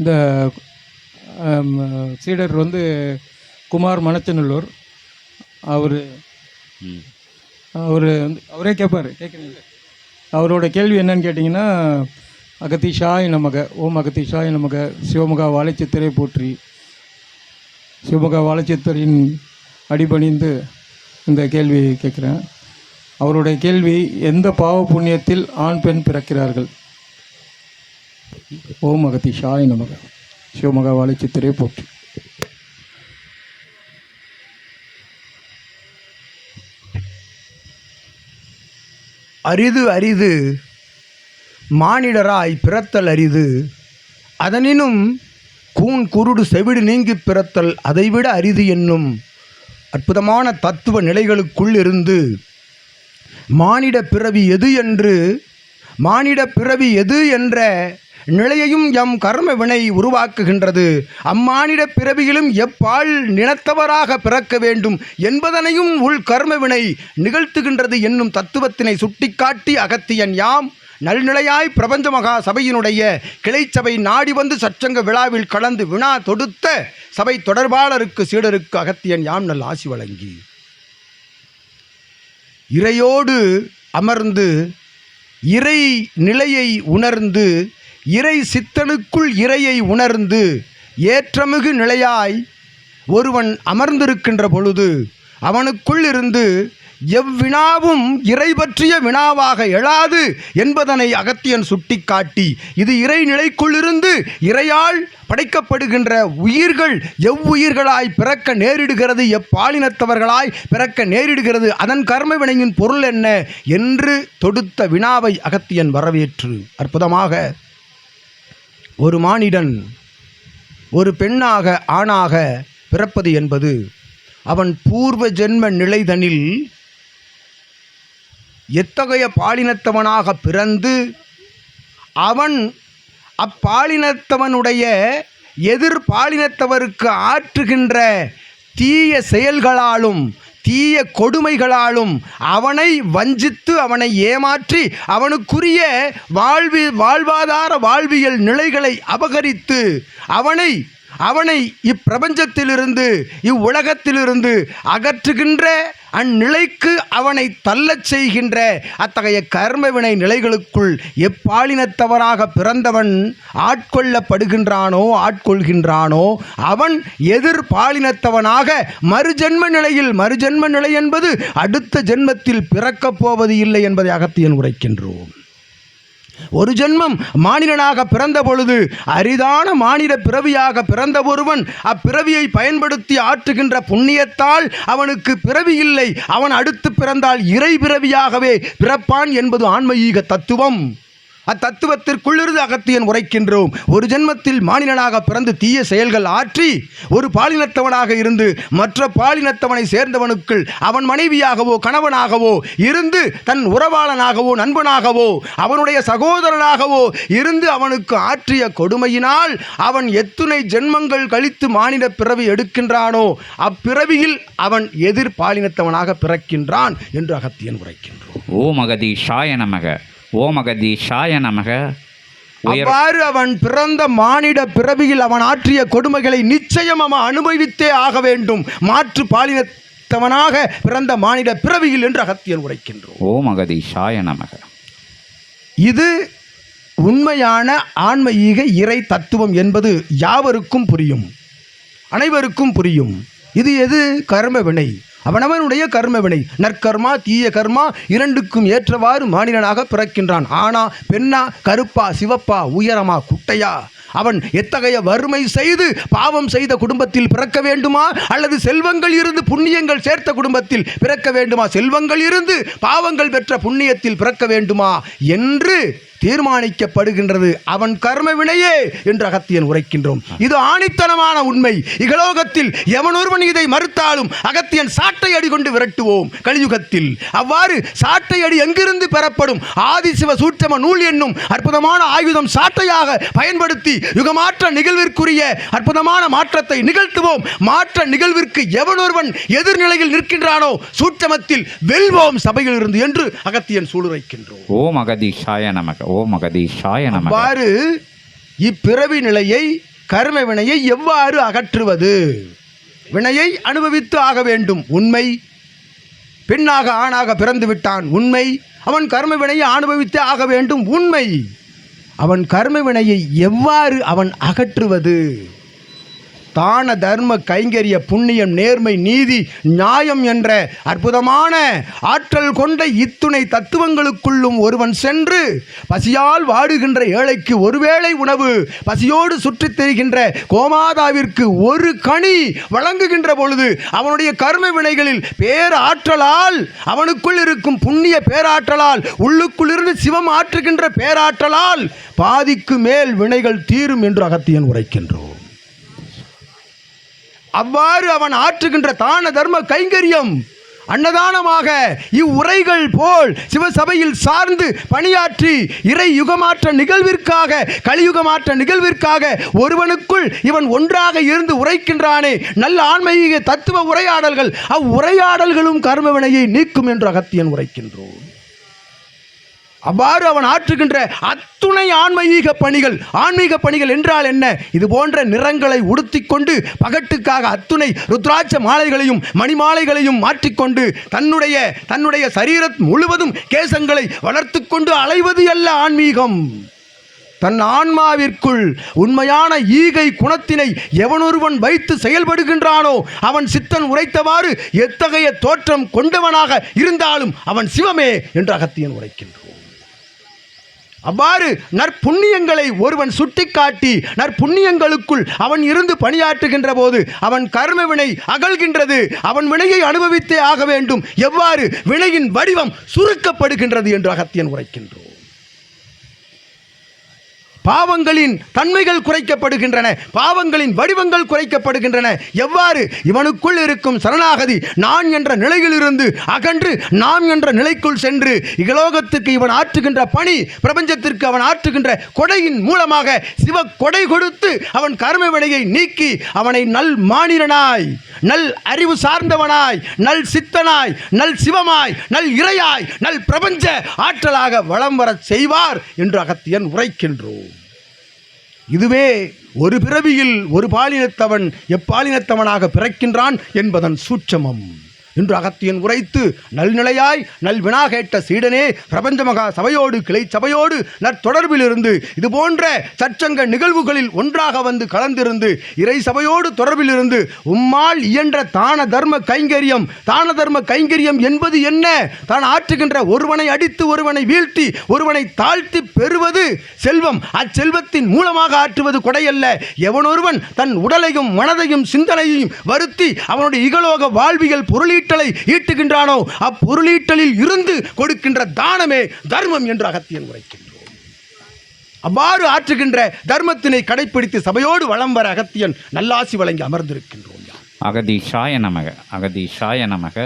இந்த சீடர் வந்து குமார் மணச்சநல்லூர் அவர் அவர் வந்து அவரே கேட்பார் கேட்குறீங்க அவரோட கேள்வி என்னன்னு கேட்டிங்கன்னா அகத்திஷாய் நமக ஓம் அகத்திஷாய் நமக சிவமுகா வாழைச்சித்திரை போற்றி. சிவமுகா வாழைச்சித்தரின் அடிபணிந்து இந்த கேள்வி கேட்குறேன். அவருடைய கேள்வி எந்த பாவ புண்ணியத்தில் ஆண் பெண் பிறக்கிறார்கள்? ஓம் அகத்திஷாய் நமக. சிவமுகா சித்திரே போற்றி. அரிது அரிது மானிடராய் பிறத்தல் அரிது அதனினும் கூன் குருடு செவிடு நீங்கி பிறத்தல் அதைவிட அரிது என்னும் அற்புதமான தத்துவ நிலைகளுக்குள் இருந்து மானிட பிறவி எது என்று மானிட பிறவி எது என்ற நிலையையும் எம் கர்ம வினை உருவாக்குகின்றது. அம்மானிட பிறவியிலும் எப்பால் நினத்தவராக பிறக்க வேண்டும் என்பதனையும் உள் கர்ம வினை நிகழ்த்துகின்றது என்னும் தத்துவத்தினை சுட்டிக்காட்டி அகத்தியன் யாம் நல்நிலையாய் பிரபஞ்ச மகா சபையினுடைய கிளைச்சபை நாடி வந்து சச்சங்க விழாவில் கலந்து வினா தொடுத்த சபை தொடர்பாளருக்கு சீடருக்கு அகத்தியன் யாம் நல் ஆசி வழங்கி. இறையோடு அமர்ந்து இறை நிலையை உணர்ந்து இறை சித்தனுக்குள் இறையை உணர்ந்து ஏற்றமிகு நிலையாய் ஒருவன் அமர்ந்திருக்கின்ற பொழுது அவனுக்குள் இருந்து எவ்வினாவும் இறை பற்றிய வினாவாக எழாது என்பதனை அகத்தியன் சுட்டிக்காட்டி இது இறைநிலைக்குள்ளிருந்து இறையால் படைக்கப்படுகின்ற உயிர்கள் எவ்வுயிர்களாய் பிறக்க நேரிடுகிறது எப்பாலினத்தவர்களாய் பிறக்க நேரிடுகிறது அதன் கர்ம வினையின் பொருள் என்ன என்று தொடுத்த வினாவை அகத்தியன் வரவேற்று அற்புதமாக ஒரு மானிடன் ஒரு பெண்ணாக ஆணாக பிறப்பது என்பது அவன் பூர்வ ஜென்ம நிலைதனில் எத்தகைய பாலினத்தவனாக பிறந்து அவன் அப்பாலினத்தவனுடைய எதிர்பாலினத்தவருக்கு ஆற்றுகின்ற தீய செயல்களாலும் தீய கொடுமைகளாலும் அவனை வஞ்சித்து அவனை ஏமாற்றி அவனுக்குரிய வாழ்வி வாழ்வாதார வாழ்வியல் நிலைகளை அபகரித்து அவனை அவனை இப்பிரபஞ்சத்திலிருந்து இவ்வுலகத்திலிருந்து அகற்றுகின்ற அந்நிலைக்கு அவனை தள்ளச் செய்கின்ற அத்தகைய கர்மவினை நிலைகளுக்குள் எப்பாலினத்தவராக பிறந்தவன் ஆட்கொள்ளப்படுகின்றானோ ஆட்கொள்கின்றானோ அவன் எதிர் பாலினத்தவனாக மறுஜென்ம நிலையில் மறுஜென்ம நிலை என்பது அடுத்த ஜென்மத்தில் பிறக்கப் போவது இல்லை என்பதை அகத்தியன் உரைக்கின்றோம். ஒரு ஜென்மம் மானிடனாக பிறந்த பொழுது அரிதான மானிட பிறவியாக பிறந்த ஒருவன் அப்பிறவியை பயன்படுத்தி ஆற்றுகின்ற புண்ணியத்தால் அவனுக்கு பிறவி இல்லை. அவன் அடுத்து பிறந்தால் இறை பிறவியாகவே பிறப்பான் என்பது ஆன்மீக தத்துவம். அத்தத்துவத்திற்குள்ளிருந்து அகத்தியன் உரைக்கின்றோம். ஒரு ஜென்மத்தில் மானிடனாக பிறந்து தீய செயல்கள் ஆற்றி ஒரு பாலினத்தவனாக இருந்து மற்ற பாலினத்தவனை சேர்ந்தவனுக்குள் அவன் மனைவியாகவோ கணவனாகவோ இருந்து தன் உறவாளனாகவோ நண்பனாகவோ அவனுடைய சகோதரனாகவோ இருந்து அவனுக்கு ஆற்றிய கொடுமையினால் அவன் எத்துணை ஜென்மங்கள் கழித்து மானிட பிறவி எடுக்கின்றானோ அப்பிறவியில் அவன் எதிர் பாலினத்தவனாக பிறக்கின்றான் என்று அகத்தியன் உரைக்கின்றோம். ஓம் அகதீஷாய நமக. ஓம் அகதீஷாய நமக. அவ்வாறு அவன் பிறந்த மானிட பிறவியில் அவன் ஆற்றிய கொடுமைகளை நிச்சயம் அவன் அனுபவித்தே ஆக வேண்டும். மாற்று பாலினத்தவனாக பிறந்த மானிட பிறவியில் என்று அகத்தியன் உரைக்கின்றோம். ஓம் அகதீஷாய நமக. இது உண்மையான ஆன்மீக இறை தத்துவம் என்பது யாவருக்கும் புரியும். அனைவருக்கும் புரியும். இது எது? கர்ம வினை அவனவனுடைய கர்மவினை நற்கர்மா தீய கர்மா இரண்டுக்கும் ஏற்றவாறு மாநிலனாக பிறக்கின்றான். ஆனா பெண்ணா கருப்பா சிவப்பா உயரமா குட்டையா? அவன் எத்தகைய வறுமை செய்து பாவம் செய்த குடும்பத்தில் பிறக்க வேண்டுமா? அல்லது செல்வங்கள் இருந்து புண்ணியங்கள் சேர்த்த குடும்பத்தில் பிறக்க வேண்டுமா? செல்வங்கள் இருந்து பாவங்கள் பெற்ற புண்ணியத்தில் பிறக்க வேண்டுமா? என்று தீர்மானிக்கப்படுகின்றது. அவன் கர்ம வினையே என்று அகத்தியன் உரைக்கின்றோம். இது ஆணித்தனமான உண்மை. இகலோகத்தில் எவனொருவன் இதை மறுத்தாலும் அகத்தியன் சாட்டை அடி கொண்டு விரட்டுவோம். கலியுகத்தில் அவ்வாறு சாட்டை அடி எங்கிருந்து பெறப்படும்? ஆதிசிவ சூட்சம நூல் என்னும் அற்புதமான ஆயுதம் சாட்டையாக பயன்படுத்தி யுகமாற்ற நிகழ்விற்குரிய அற்புதமான மாற்றத்தை நிகழ்த்துவோம். மாற்ற நிகழ்விற்கு எவனொருவன் எதிர்நிலையில் நிற்கின்றானோ சூட்சமத்தில் வெல்வோம் சபையில் இருந்து என்று அகத்தியன் சூளுரைக்கின்றோம். ஓம் அகதீஷாய நமக. ஓம் அகதீஷாய நமக. அவ்வாறு இப்பிறவி நிலையை கர்ம வினையை எவ்வாறு அகற்றுவது? வினையை அனுபவித்து ஆக வேண்டும் உண்மை. பெண்ணாக ஆணாக பிறந்து விட்டான் உண்மை. அவன் கர்ம வினையை அனுபவித்தே ஆக வேண்டும் உண்மை. அவன் கர்ம வினையை எவ்வாறு அவன் அகற்றுவது? தான தர்ம கைங்கரிய புண்ணியம் நேர்மை நீதி நியாயம் என்ற அற்புதமான ஆற்றல் கொண்ட இத்துணை தத்துவங்களுக்குள்ளும் ஒருவன் சென்று பசியால் வாடுகின்ற ஏழைக்கு ஒருவேளை உணவு பசியோடு சுற்றித் தெரிகின்ற கோமாதாவிற்கு ஒரு கனி வழங்குகின்ற பொழுது அவனுடைய கர்ம வினைகளில் பேராற்றலால் அவனுக்குள் இருக்கும் புண்ணிய பேராற்றலால் உள்ளுக்குள்ளிருந்து சிவம் ஆற்றுகின்ற பேராற்றலால் பாதிக்கு மேல் வினைகள் தீரும் என்று அகத்தியன் உரைக்கின்றோம் அவ்வாறு அவன் ஆற்றுகின்ற தான தர்ம கைங்கரியம் அன்னதானமாக இவ்வுரைகள் போல் சிவசபையில் சார்ந்து பணியாற்றி இறை யுகமாற்ற நிகழ்விற்காக கலியுகமாற்ற நிகழ்விற்காக ஒருவனுக்குள் இவன் ஒன்றாக இருந்து உரைக்கின்றானே. நல்ல ஆன்மீக தத்துவ உரையாடல்கள் அவ்வுரையாடல்களும் கர்மவினையை நீக்கும் என்று அகத்தியன் உரைக்கின்றோம். அவ்வாறு அவன் ஆற்றுகின்ற அத்துணை ஆன்மீக பணிகள் ஆன்மீக பணிகள் என்றால் என்ன? இது போன்ற நிறங்களை உடுத்தி கொண்டு பகட்டுக்காக அத்துணை ருத்ராட்ச மாலைகளையும் மணிமாலைகளையும் மாற்றிக்கொண்டு தன்னுடைய தன்னுடைய சரீரம் முழுவதும் கேசங்களை வளர்த்து கொண்டு அலைவது அல்ல ஆன்மீகம். தன் ஆன்மாவிற்குள் உண்மையான ஈகை குணத்தினை எவனொருவன் வைத்து செயல்படுகின்றானோ அவன் சித்தன் உரைத்தவாறு எத்தகைய தோற்றம் கொண்டவனாக இருந்தாலும் அவன் சிவமே என்று அகத்தியன் உரைக்கின்றோம் அவ்வாறு நற்புண்ணியங்களை ஒருவன் சுட்டிக்காட்டி நற்புண்ணியங்களுக்குள் அவன் இருந்து பணியாற்றுகின்ற போது அவன் கர்ம வினை அகழ்கின்றது அவன் வினையை அனுபவித்தே ஆக வேண்டும். எவ்வாறு? வினையின் வடிவம் சுருக்கப்படுகின்றது என்று அகத்தியன் உரைக்கின்றோம் பாவங்களின் தன்மைகள் குறைக்கப்படுகின்றன. பாவங்களின் வடிவங்கள் குறைக்கப்படுகின்றன. எவ்வாறு? இவனுக்குள் இருக்கும் சரணாகதி நான் என்ற நிலையிலிருந்து அகன்று நாம் என்ற நிலைக்குள் சென்று இகலோகத்துக்கு இவன் ஆற்றுகின்ற பணி பிரபஞ்சத்திற்கு அவன் ஆற்றுகின்ற கொடையின் மூலமாக சிவ கொடை கொடுத்து அவன் கர்ம வினையை நீக்கி அவனை நல் மாநிலனாய் நல் அறிவு சார்ந்தவனாய் நல் சித்தனாய் நல் சிவமாய் நல் இறையாய் நல் பிரபஞ்ச ஆற்றலாக வளம் வரச் செய்வார் என்று அகத்தியன் உரைக்கின்றோம். இதுவே ஒரு பிறவியில் ஒரு பாலினத்தவன் எப்பாலினத்தவனாக பிறக்கின்றான் என்பதன் சூட்சமம். என்று அகத்தியன் உரைத்து நல்நிலையாய் நல் வினா கேட்ட சீடனே பிரபஞ்ச மகா சபையோடு கிளை சபையோடு நற்தொடர்பில் இருந்து இது போன்ற சற்சங்க நிகழ்வுகளில் ஒன்றாக வந்து கலந்திருந்து இறை சபையோடு தொடர்பில் இருந்து உம்மால் இயன்ற தான தர்ம கைங்கரியம் தான தர்ம கைங்கரியம் என்பது என்ன? தான் ஆற்றுகின்ற ஒருவனை அடித்து ஒருவனை வீழ்த்தி ஒருவனை தாழ்த்தி பெறுவது செல்வம். அச்செல்வத்தின் மூலமாக ஆற்றுவது கொடையல்ல. எவனொருவன் தன் உடலையும் மனதையும் சிந்தனையையும் வருத்தி அவனுடைய இகலோக வாழ்வியல் பொருளீட்டு பொருளீட்டலை ஈட்டுகின்றானோ? அப்பொருளீட்டலில் இருந்து கொடுக்கின்ற தானமே தர்மம் என்று அகத்தியன் உரைக்கின்றோம். அவ்வாறு ஆற்றுகின்ற தர்மத்தினை கடைப்பிடித்து சபையோடு வளம் வர அகத்தியன் நல்லாசி வழங்கி அமர்ந்திருக்கின்றோம் அகதி அகதீஷாய நமக அகதீஷாய நமக.